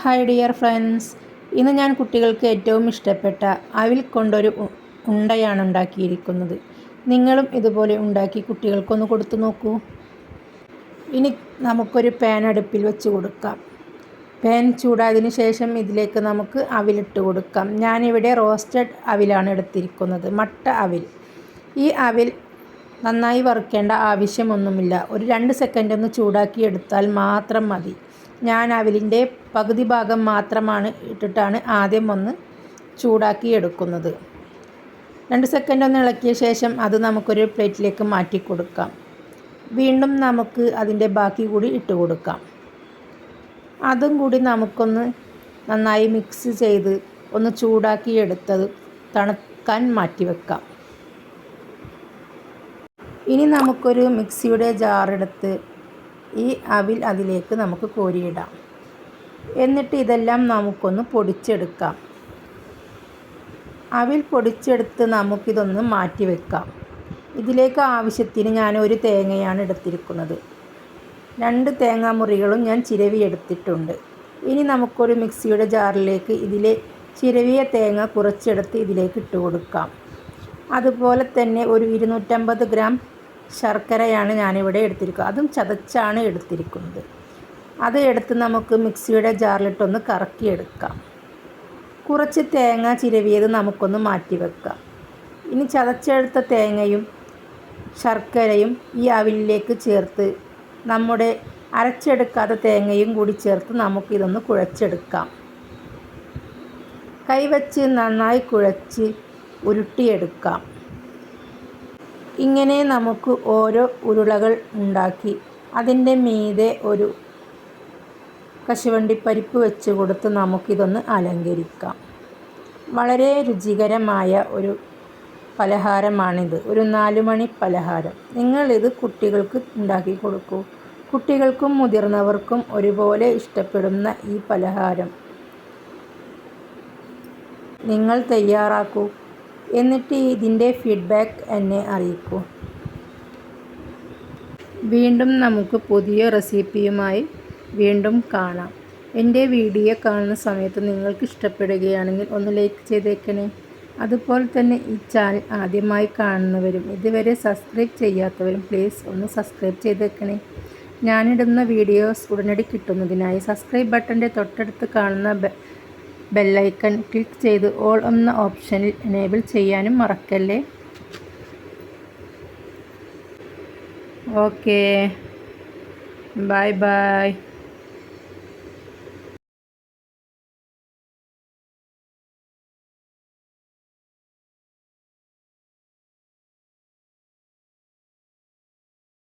Hi dear friends ഇന്ന് ഞാൻ കുട്ടികൾക്ക് ഏറ്റവും ഇഷ്ടപ്പെട്ട അവിൽ കൊണ്ടൊരു ഉണ്ടയാണ് ഉണ്ടാക്കിയിരിക്കുന്നത്. നിങ്ങളും ഇതുപോലെ ഉണ്ടാക്കി കുട്ടികൾക്കൊന്ന് കൊടുത്തു നോക്കൂ. ഇനി നമുക്കൊരു പാൻ അടുപ്പിൽ വെച്ച് കൊടുക്കാം. പാൻ ചൂടായതിന് ശേഷം ഇതിലേക്ക് നമുക്ക് അവിലിട്ട് കൊടുക്കാം. ഞാനിവിടെ റോസ്റ്റഡ് അവിലാണ് എടുത്തിരിക്കുന്നത്. മട്ട അവിൽ. ഈ അവിൽ നന്നായി വറുക്കേണ്ട ആവശ്യമൊന്നുമില്ല. ഒരു രണ്ട് സെക്കൻഡ് ഒന്ന് ചൂടാക്കി എടുത്താൽ മാത്രം മതി. ഞാൻ അവിലിന്റെ പകുതി ഭാഗം മാത്രമാണ് ഇട്ടിട്ടാണ് ആദ്യം ഒന്ന് ചൂടാക്കി എടുക്കുന്നത്. രണ്ട് സെക്കൻഡ് ഒന്ന് ഇളക്കിയ ശേഷം അത് നമുക്കൊരു പ്ലേറ്റിലേക്ക് മാറ്റി കൊടുക്കാം. വീണ്ടും നമുക്ക് അതിന്റെ ബാക്കി കൂടി ഇട്ട് കൊടുക്കാം. അതും കൂടി നമുക്കൊന്ന് നന്നായി മിക്സ് ചെയ്ത് ഒന്ന് ചൂടാക്കി എടുത്തത് തണുക്കാൻ മാറ്റി വെക്കാം. ഇനി നമുക്കൊരു മിക്സിയുടെ ജാറെടുത്ത് ഈ അവിൽ അതിലേക്ക് നമുക്ക് കോരിയിടാം. എന്നിട്ട് ഇതെല്ലാം നമുക്കൊന്ന് പൊടിച്ചെടുക്കാം. അവിൽ പൊടിച്ചെടുത്ത് നമുക്കിതൊന്ന് മാറ്റി വെക്കാം. ഇതിലേക്ക് ആവശ്യത്തിന് ഞാൻ ഒരു തേങ്ങയാണ് എടുത്തിരിക്കുന്നത്. രണ്ട് തേങ്ങാമുറികളും ഞാൻ ചിരവി എടുത്തിട്ടുണ്ട്. ഇനി നമുക്കൊരു മിക്സിയുടെ ജാറിലേക്ക് ഇതിലെ ചിരവിയ തേങ്ങ കുറച്ചെടുത്ത് ഇതിലേക്ക് ഇട്ട് കൊടുക്കാം. അതുപോലെ തന്നെ ഒരു ഇരുന്നൂറ്റമ്പത് ഗ്രാം ശർക്കരയാണ് ഞാനിവിടെ എടുത്തിരിക്കുന്നത് അതും ചതച്ചാണ് എടുത്തിരിക്കുന്നത്. അത് എടുത്ത് നമുക്ക് മിക്സിയുടെ ജാറിലിട്ടൊന്ന് കറക്കിയെടുക്കാം. കുറച്ച് തേങ്ങ ചിരവിയത് നമുക്കൊന്ന് മാറ്റി വെക്കാം. ഇനി ചതച്ചെടുത്ത തേങ്ങയും ശർക്കരയും ഈ അവിലേക്ക് ചേർത്ത് നമ്മുടെ അരച്ചെടുക്കാത്ത തേങ്ങയും കൂടി ചേർത്ത് നമുക്കിതൊന്ന് കുഴച്ചെടുക്കാം. കൈവച്ച് നന്നായി കുഴച്ച് ഉരുട്ടിയെടുക്കാം. ഇങ്ങനെ നമുക്ക് ഓരോ ഉരുളകൾ ഉണ്ടാക്കി അതിന്റെ മീതെ ഒരു കശുവണ്ടിപ്പരിപ്പ് വെച്ച് കൊടുത്ത് നമുക്കിതൊന്ന് അലങ്കരിക്കാം. വളരെ രുചികരമായ ഒരു പലഹാരമാണിത്. ഒരു നാലുമണി പലഹാരം. നിങ്ങളിത് കുട്ടികൾക്ക് ഉണ്ടാക്കി കൊടുക്കൂ. കുട്ടികൾക്കും മുതിർന്നവർക്കും ഒരുപോലെ ഇഷ്ടപ്പെടുന്ന ഈ പലഹാരം നിങ്ങൾ തയ്യാറാക്കൂ. എന്നിട്ട് ഇതിന്റെ ഫീഡ്ബാക്ക് എന്നെ അറിയിക്കൂ. വീണ്ടും നമുക്ക് പുതിയ റെസിപ്പിയുമായി വീണ്ടും കാണാം. എന്റെ വീഡിയോ കാണുന്ന സമയത്ത് നിങ്ങൾക്ക് ഇഷ്ടപ്പെടുകയാണെങ്കിൽ ഒന്ന് ലൈക്ക് ചെയ്തേക്കണേ. അതുപോലെ തന്നെ ഈ ചാനൽ ആദ്യമായി കാണുന്നവരും ഇതുവരെ സബ്സ്ക്രൈബ് ചെയ്യാത്തവരും പ്ലീസ് ഒന്ന് സബ്സ്ക്രൈബ് ചെയ്തേക്കണേ. ഞാനിടുന്ന വീഡിയോസ് ഉടനടി കിട്ടുന്നതിനായി സബ്സ്ക്രൈബ് ബട്ടന്റെ തൊട്ടടുത്ത് കാണുന്ന ബെല്ലൈക്കൺ ക്ലിക്ക് ചെയ്ത് ഓൾ എന്ന ഓപ്ഷനിൽ എനേബിൾ ചെയ്യാനും മറക്കല്ലേ? Okay bye bye